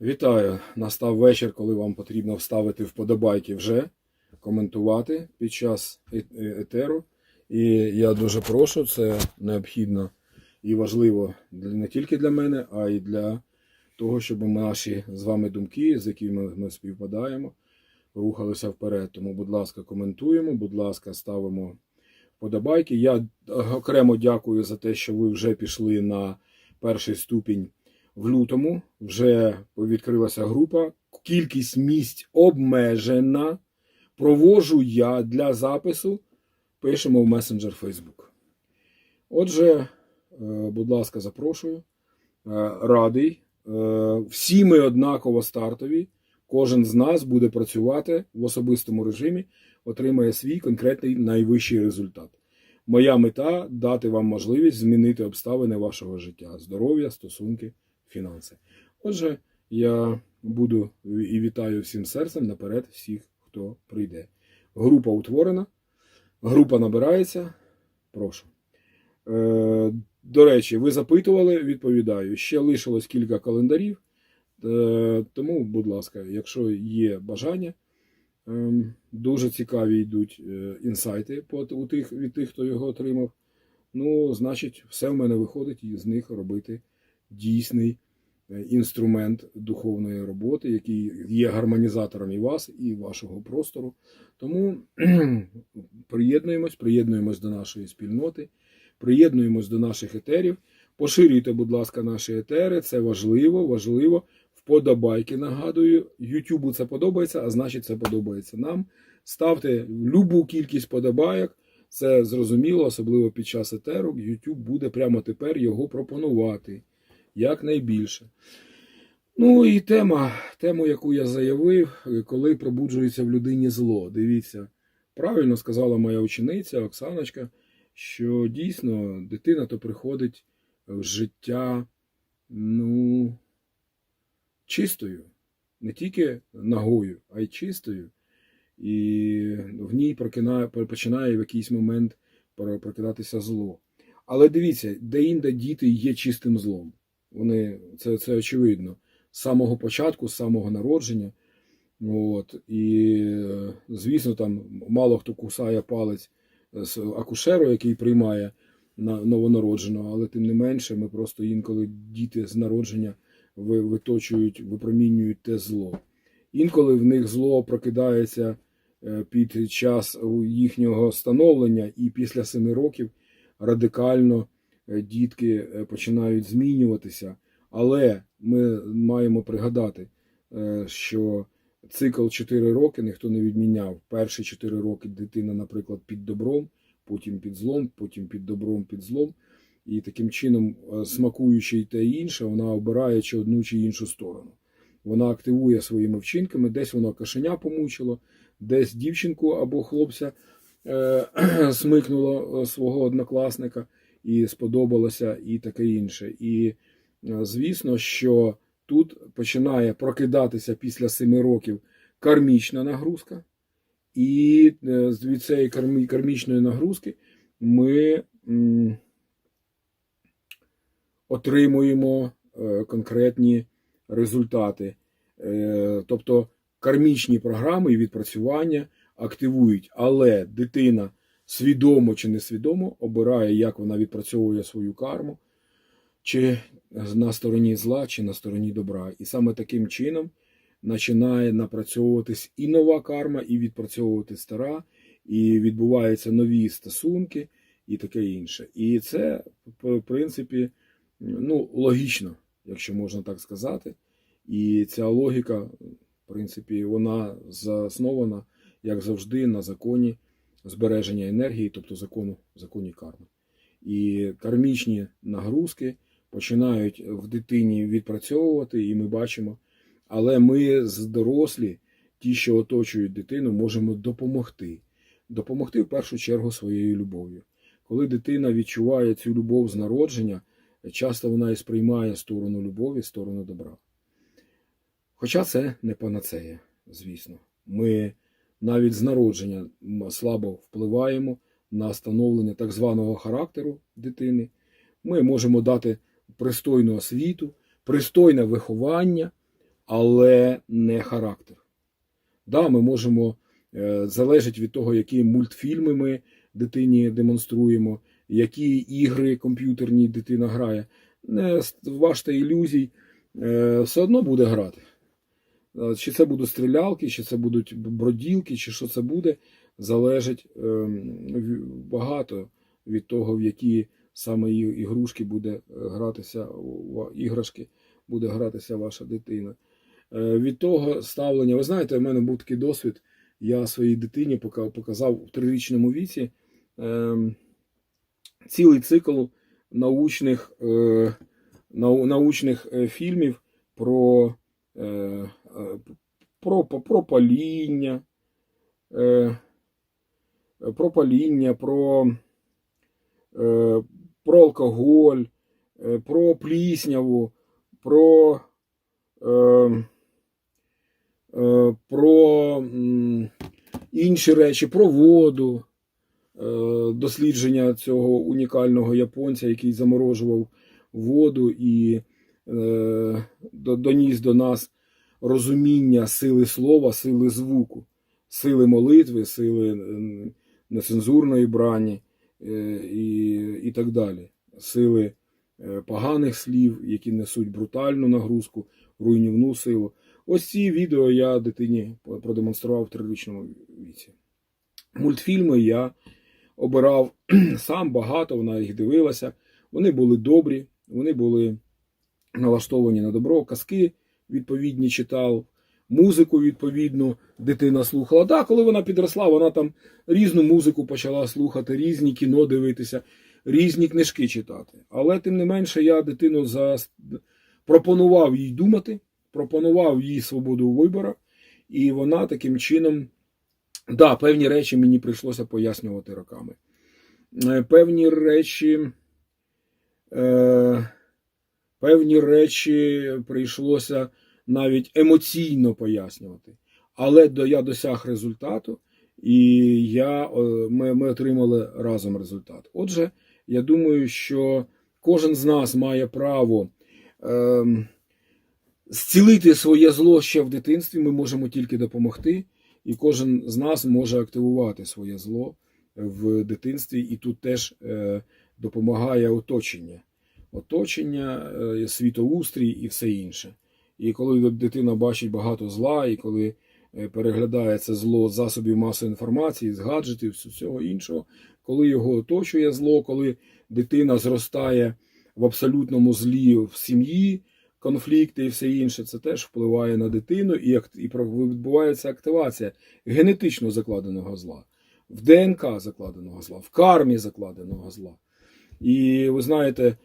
Вітаю! Настав вечір, коли вам потрібно вставити вподобайки вже, коментувати під час е- е- етеру. І я дуже прошу, це необхідно і важливо не тільки для мене, а й для того, щоб наші з вами думки, з якими ми співпадаємо, рухалися вперед. Тому, будь ласка, коментуємо, будь ласка, ставимо вподобайки. Я окремо дякую за те, що ви вже пішли на перший ступінь в лютому. Вже відкрилася група. Кількість місць обмежена. Провожу я для запису. Пишемо в месенджер Facebook. Отже, е, будь ласка, запрошую. Е, Радий. Е, Всі ми однаково стартові. Кожен з нас буде працювати в особистому режимі, отримає свій конкретний найвищий результат. Моя мета дати вам можливість змінити обставини вашого життя: здоров'я, стосунки, фінанси. Отже, я буду і вітаю всім серцем наперед всіх, хто прийде. Група утворена, група набирається. Прошу. Е, До речі, ви запитували, відповідаю. Ще лишилось кілька календарів. Е, Тому, будь ласка, якщо є бажання, ем, дуже цікаві йдуть е, інсайти у тих, від тих, хто його отримав. Ну, значить, все в мене виходить і з них робити дійсний е, інструмент духовної роботи, який є гармонізатором і вас, і вашого простору. Тому приєднуємось, приєднуємось до нашої спільноти, приєднуємось до наших етерів. Поширюйте, будь ласка, наші етери. Це важливо, важливо. Вподобайки нагадую. Ютубу це подобається, а значить, це подобається нам. Ставте любу кількість подобайок. Це зрозуміло, особливо під час етеру. YouTube буде прямо тепер його пропонувати якнайбільше. Ну і тема, тему, яку я заявив, коли пробуджується в людині зло. Дивіться, правильно сказала моя учениця Оксаночка, що дійсно дитина то приходить в життя ну, чистою, не тільки ногою, а й чистою. І в ній прокинає, починає в якийсь момент прокидатися зло. Але дивіться, де-інде діти є чистим злом. Вони, це, це очевидно. З самого початку, з самого народження. От, і, звісно, там мало хто кусає палець з акушеру, який приймає на новонародженого, але тим не менше, ми просто інколи діти з народження виточують, випромінюють те зло. Інколи в них зло прокидається е, під час їхнього становлення, і після семи років радикально е, дітки е, починають змінюватися. Але ми маємо пригадати, е, що цикл 4 роки ніхто не відміняв. Перші 4 роки дитина, наприклад, під добром, потім під злом, потім під добром, під злом. І таким чином, е, смакуючи й те інше, вона обирає чи одну чи іншу сторону. Вона активує своїми вчинками, десь воно кошеня помучило, десь дівчинку або хлопця е, смикнуло е, свого однокласника і сподобалося, і таке інше. І е, звісно, що тут починає прокидатися після семи років кармічна нагрузка, і е, від цієї кармічної нагрузки ми отримуємо е, конкретні результати. Тобто кармічні програми і відпрацювання активують, але дитина свідомо чи несвідомо обирає, як вона відпрацьовує свою карму, чи на стороні зла, чи на стороні добра. І саме таким чином починає напрацьовуватись і нова карма, і відпрацьовувати стара, і відбуваються нові стосунки, і таке інше. І це, в принципі, ну, логічно, якщо можна так сказати. І ця логіка, в принципі, вона заснована, як завжди, на законі збереження енергії, тобто закону, законі карми. І кармічні нагрузки починають в дитині відпрацьовувати, і ми бачимо. Але ми, з дорослі, ті, що оточують дитину, можемо допомогти. Допомогти в першу чергу своєю любов'ю. Коли дитина відчуває цю любов з народження, часто вона і сприймає сторону любові, сторону добра. Хоча це не панацея, звісно. Ми навіть з народження слабо впливаємо на становлення так званого характеру дитини. Ми можемо дати пристойну освіту, пристойне виховання, але не характер. Да, ми можемо, е, залежить від того, які мультфільми ми дитині демонструємо, які ігри комп'ютерні дитина грає. Не важте ілюзій, е, все одно буде грати. Е, Чи це будуть стрілялки, чи це будуть броділки, чи що це буде, залежить ем, багато від того, в які саме ігрушки буде е, гратися, іграшки буде гратися ваша дитина. Е, Від того ставлення, ви знаєте, в мене був такий досвід. Я своїй дитині показав в трирічному віці ем, цілий цикл научних, научних фільмів про, про, про паління, е, про паління, про, е, про алкоголь, е, про плісняву, про, е, е, про інші речі, про воду, е, дослідження цього унікального японця, який заморожував воду і е, доніс до нас розуміння сили слова, сили звуку, сили молитви, сили е, нецензурної брані е, і, і так далі. Сили е, поганих слів, які несуть брутальну нагрузку, руйнівну силу. Ось ці відео я дитині продемонстрував в трирічному віці. Мультфільми я обирав сам багато, вона їх дивилася. Вони були добрі, вони були налаштовані на добро, казки відповідні читав, музику відповідну дитина слухала. Так, коли вона підросла, вона там різну музику почала слухати, різні кіно дивитися, різні книжки читати. Але тим не менше я дитину за... пропонував їй думати, пропонував їй свободу вибору, і вона таким чином, да, певні речі мені прийшлося пояснювати роками. Е, Певні речі. Е, певні речі прийшлося навіть емоційно пояснювати. Але я досяг результату, і я, е, ми, ми отримали разом результат. Отже, я думаю, що кожен з нас має право ем, зцілити своє зло ще в дитинстві. Ми можемо тільки допомогти, і кожен з нас може активувати своє зло в дитинстві, і тут теж е, допомагає оточення оточення, е, світоустрій і все інше. І коли дитина бачить багато зла, і коли е, переглядає це зло засобів масової інформації, з гаджетів, з всього іншого, коли його оточує зло, коли дитина зростає в абсолютному злі в сім'ї, конфлікти і все інше, це теж впливає на дитину, і, і відбувається активація генетично закладеного зла, в ДНК закладеного зла, в кармі закладеного зла. І ви знаєте,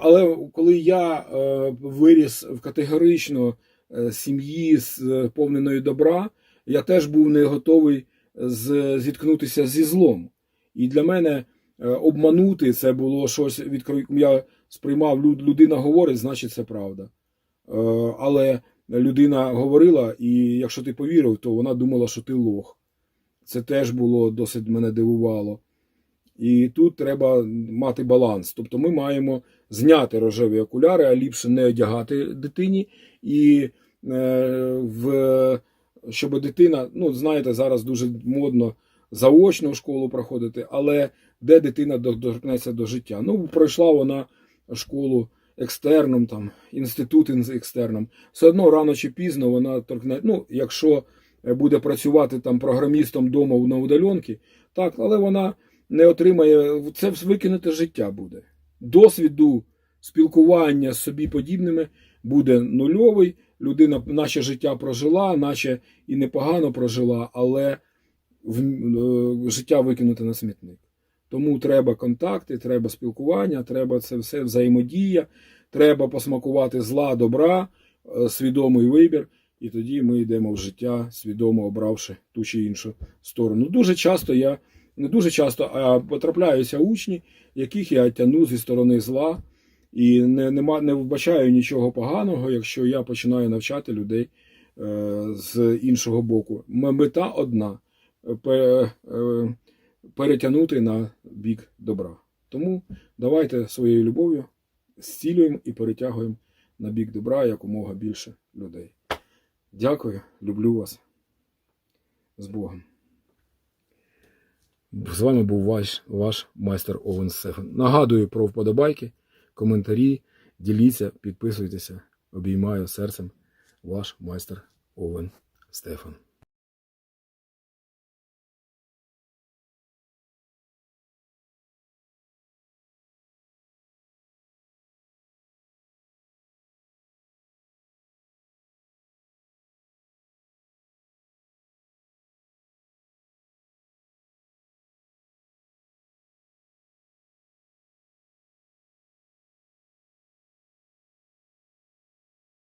але коли я е, виріс в категорично е, сім'ї сповненої добра, я теж був не готовий зіткнутися зі злом. І для мене е, обманути це було щось відкрив. Я сприймав, людина говорить, значить це правда. Але людина говорила, і якщо ти повірив, то вона думала, що ти лох. Це теж було досить мене дивувало. І тут треба мати баланс. Тобто ми маємо зняти рожеві окуляри, а ліпше не одягати дитині. І е, в, щоб дитина, ну знаєте, зараз дуже модно заочно в школу проходити, але де дитина доторкнеться до життя? Ну, пройшла вона школу екстерном, там, інститут інс- екстерном. Все одно рано чи пізно вона торкне. Ну, якщо буде працювати там програмістом вдома на удаленці, так, але вона не отримає, це викинуте життя буде. Досвіду спілкування з собі подібними буде нульовий. Людина наше життя прожила, наче і непогано прожила, але в, е, життя викинуте на смітник. Тому треба контакти, треба спілкування, треба це все взаємодія, треба посмакувати зла, добра, е, свідомий вибір. І тоді ми йдемо в життя, свідомо обравши ту чи іншу сторону. Дуже часто я не дуже часто, а потрапляються учні, яких я тяну зі сторони зла, і не, нема, не вбачаю нічого поганого, якщо я починаю навчати людей е, з іншого боку. Мета одна е, пе- перетягнути на бік добра. Тому давайте своєю любов'ю зцілюємо і перетягуємо на бік добра якомога більше людей. Дякую, люблю вас. З Богом. З вами був ваш, ваш майстер Овен Стефан. Нагадую про вподобайки, коментарі, діліться, підписуйтеся. Обіймаю серцем ваш майстер Овен Стефан.